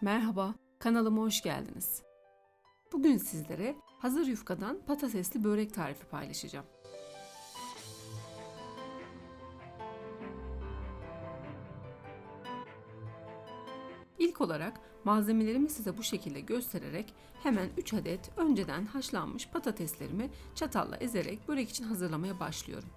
Merhaba, kanalıma hoş geldiniz. Bugün sizlere hazır yufkadan patatesli börek tarifi paylaşacağım. İlk olarak malzemelerimi size bu şekilde göstererek hemen 3 adet önceden haşlanmış patateslerimi çatalla ezerek börek için hazırlamaya başlıyorum.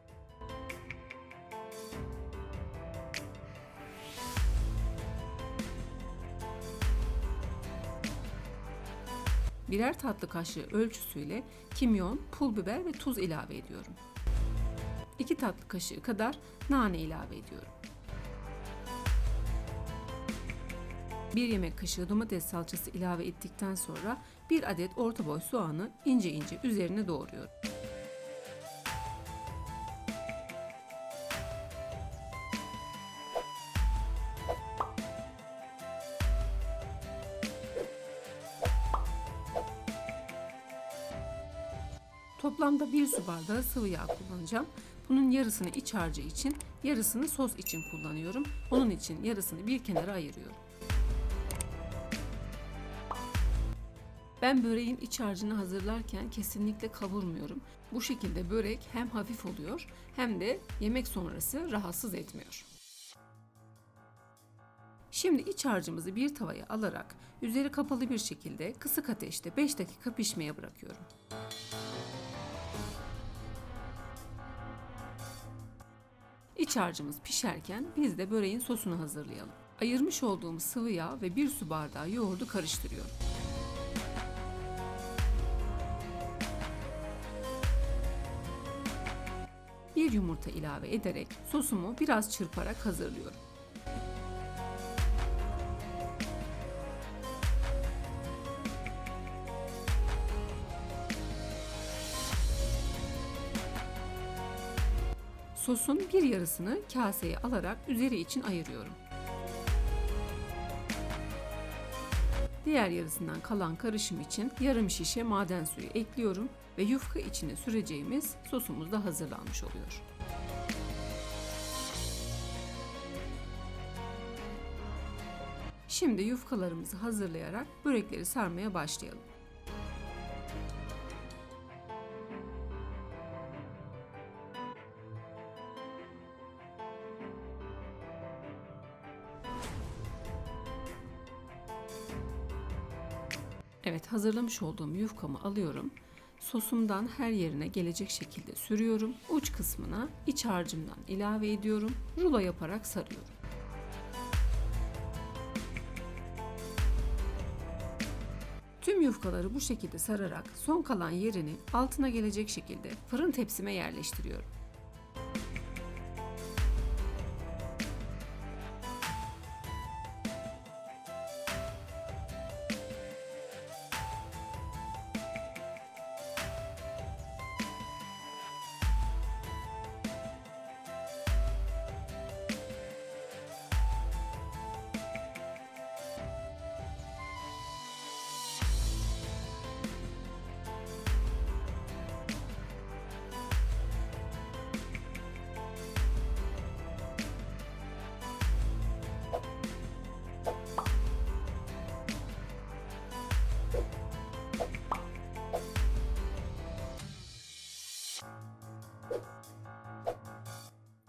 Birer tatlı kaşığı ölçüsüyle kimyon, pul biber ve tuz ilave ediyorum. 2 tatlı kaşığı kadar nane ilave ediyorum. 1 yemek kaşığı domates salçası ilave ettikten sonra 1 adet orta boy soğanı ince ince üzerine doğruyorum. Toplamda 1 su bardağı sıvı yağ kullanacağım. Bunun yarısını iç harcı için, yarısını sos için kullanıyorum. Onun için yarısını bir kenara ayırıyorum. Ben böreğin iç harcını hazırlarken kesinlikle kavurmuyorum. Bu şekilde börek hem hafif oluyor hem de yemek sonrası rahatsız etmiyor. Şimdi iç harcımızı bir tavaya alarak üzeri kapalı bir şekilde kısık ateşte 5 dakika pişmeye bırakıyorum. İç harcımız pişerken biz de böreğin sosunu hazırlayalım. Ayırmış olduğum sıvı yağ ve bir su bardağı yoğurdu karıştırıyorum. Bir yumurta ilave ederek sosumu biraz çırparak hazırlıyorum. Sosun bir yarısını kaseye alarak üzeri için ayırıyorum. Diğer yarısından kalan karışım için yarım şişe maden suyu ekliyorum ve yufka içine süreceğimiz sosumuz da hazırlanmış oluyor. Şimdi yufkalarımızı hazırlayarak börekleri sarmaya başlayalım. Evet hazırlamış olduğum yufkamı alıyorum. Sosumdan her yerine gelecek şekilde sürüyorum. Uç kısmına iç harcımdan ilave ediyorum. Rulo yaparak sarıyorum. Tüm yufkaları bu şekilde sararak son kalan yerini altına gelecek şekilde fırın tepsime yerleştiriyorum.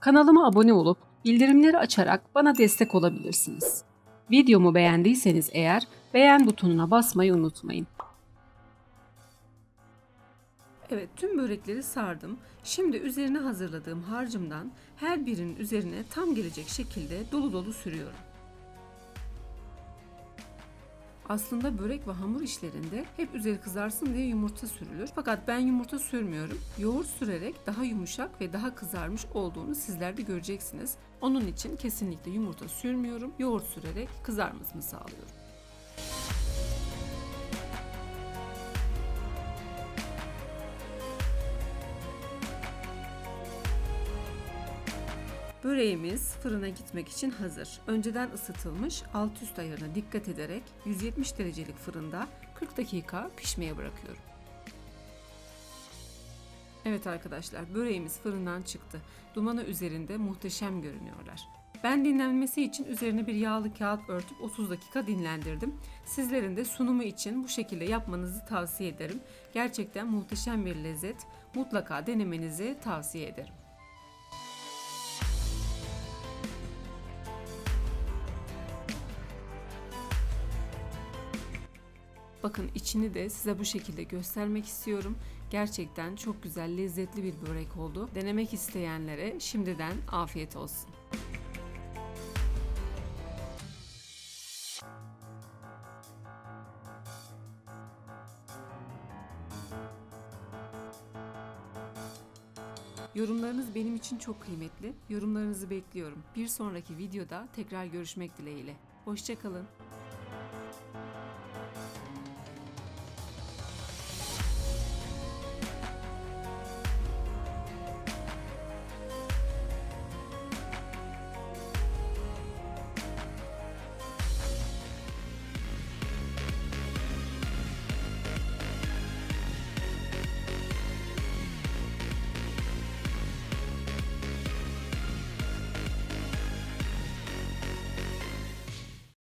Kanalıma abone olup bildirimleri açarak bana destek olabilirsiniz. Videomu beğendiyseniz eğer beğen butonuna basmayı unutmayın. Evet tüm börekleri sardım. Şimdi üzerine hazırladığım harcımdan her birinin üzerine tam gelecek şekilde dolu dolu sürüyorum. Aslında börek ve hamur işlerinde hep üzeri kızarsın diye yumurta sürülür. Fakat ben yumurta sürmüyorum. Yoğurt sürerek daha yumuşak ve daha kızarmış olduğunu sizler de göreceksiniz. Onun için kesinlikle yumurta sürmüyorum. Yoğurt sürerek kızarmasını sağlıyorum. Böreğimiz fırına gitmek için hazır. Önceden ısıtılmış alt üst ayarına dikkat ederek 170 derecelik fırında 40 dakika pişmeye bırakıyorum. Evet arkadaşlar böreğimiz fırından çıktı. Dumanı üzerinde muhteşem görünüyorlar. Ben dinlenmesi için üzerine bir yağlı kağıt örtüp 30 dakika dinlendirdim. Sizlerin de sunumu için bu şekilde yapmanızı tavsiye ederim. Gerçekten muhteşem bir lezzet. Mutlaka denemenizi tavsiye ederim. Bakın içini de size bu şekilde göstermek istiyorum. Gerçekten çok güzel, lezzetli bir börek oldu. Denemek isteyenlere şimdiden afiyet olsun. Yorumlarınız benim için çok kıymetli. Yorumlarınızı bekliyorum. Bir sonraki videoda tekrar görüşmek dileğiyle. Hoşçakalın.